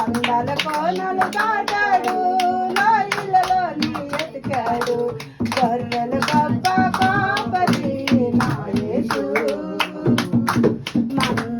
దండల కోనలు దాటాడు. లారీలలో ఎతికాడు. గొర్రెల గొప్ప పాపతి నాయసు మన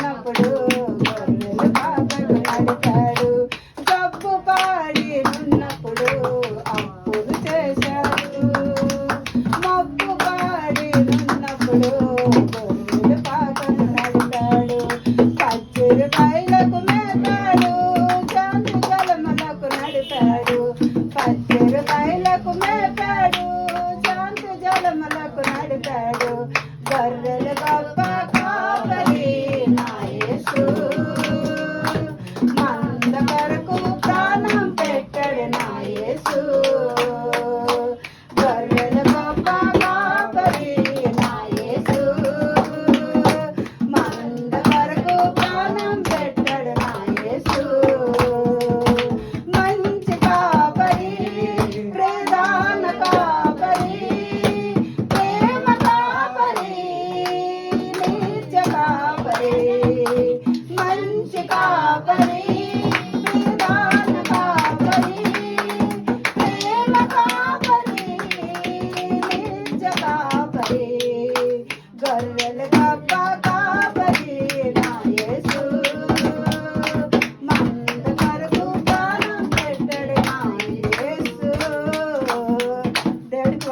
Good.